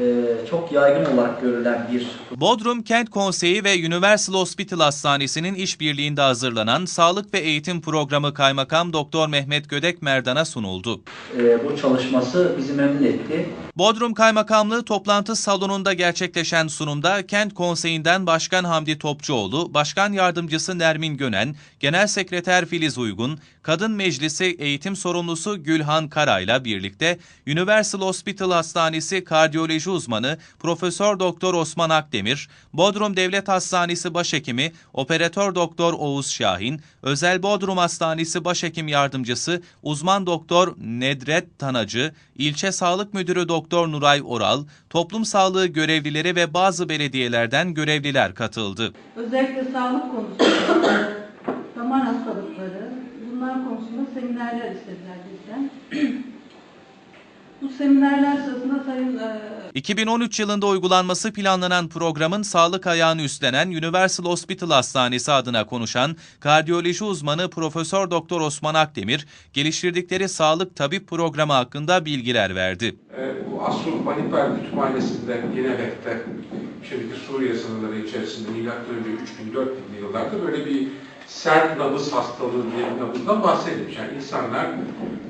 e, çok yaygın olarak görülen bir Bodrum Kent Konseyi ve Universal Hospital Hastanesi'nin işbirliğinde hazırlanan Sağlık ve Eğitim Programı Kaymakam Doktor Mehmet Gödek Merdan'a sunuldu. e, bu çalışması bizi memnun etti. Bodrum Kaymakamlığı toplantı salonunda gerçekleşen sunumda Kent Konseyi'nden Başkan Hamdi Topçuoğlu, Başkan Yardımcısı Nermin Gönen, Genel Sekreter Filiz Uygun, Kadın Meclisi Eğitim Sorumlusu Gülhan Kara'yla birlikte Universal Hospital Hastanesi Kardiyoloji Uzmanı Profesör Doktor Osman Akdemir, Bodrum Devlet Hastanesi Başhekimi Operatör Doktor Oğuz Şahin, Özel Bodrum Hastanesi Başhekim Yardımcısı Uzman Doktor Nedret Tanacı, İlçe Sağlık Müdürü Doktor Nuray Oral, toplum sağlığı görevlileri ve bazı belediyelerden görevliler katıldı. Özellikle sağlık konusunda, damar hastalıkları, bunlar konusunda seminerler istediler bizden. Bu seminerler sırasında Sayın e, 2013 yılında uygulanması planlanan programın sağlık ayağını üstlenen Universal Hospital Hastanesi adına konuşan kardiyoloji uzmanı Profesör Doktor Osman Akdemir, geliştirdikleri sağlık tabip programı hakkında bilgiler verdi. Ee, Bu Asurp Manipal Kütüphanesi'nde Genelek'te şimdiki Suriye sınırları içerisinde milattan önce 3000-4000'li yıllarda böyle bir sert nabız hastalığı diye bir nabızdan bahsedilmiş. Yani insanlar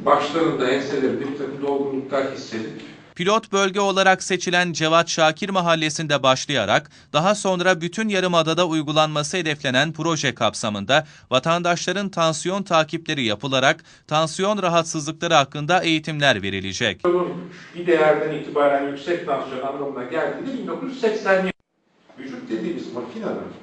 başlarında, enselerinde bir takım dolgunluklar hissedip Pilot bölge olarak seçilen Cevat Şakir Mahallesi'nde başlayarak daha sonra bütün Yarımada'da uygulanması hedeflenen proje kapsamında vatandaşların tansiyon takipleri yapılarak tansiyon rahatsızlıkları hakkında eğitimler verilecek. bir değerden itibaren yüksek tansiyon anlamına geldiğinde 1980 vücut dediğimiz makinenin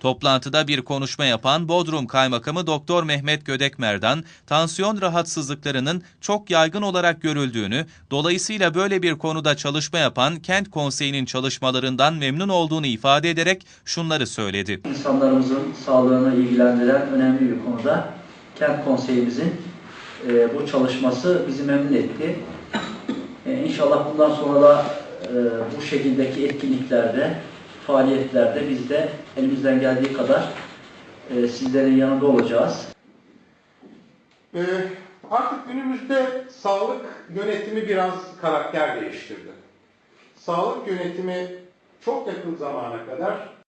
Toplantıda bir konuşma yapan Bodrum Kaymakamı Doktor Mehmet Gödek Merdan, tansiyon rahatsızlıklarının çok yaygın olarak görüldüğünü, dolayısıyla böyle bir konuda çalışma yapan Kent Konseyi'nin çalışmalarından memnun olduğunu ifade ederek şunları söyledi. İnsanlarımızın sağlığını ilgilendiren önemli bir konuda Kent Konseyimizin e, bu çalışması bizi memnun etti. E, inşallah bundan sonra da e, bu şekildeki etkinliklerde, faaliyetlerde biz de elimizden geldiği kadar e, sizlerin yanında olacağız. Ee, artık günümüzde sağlık yönetimi biraz karakter değiştirdi. Sağlık yönetimi çok yakın zamana kadar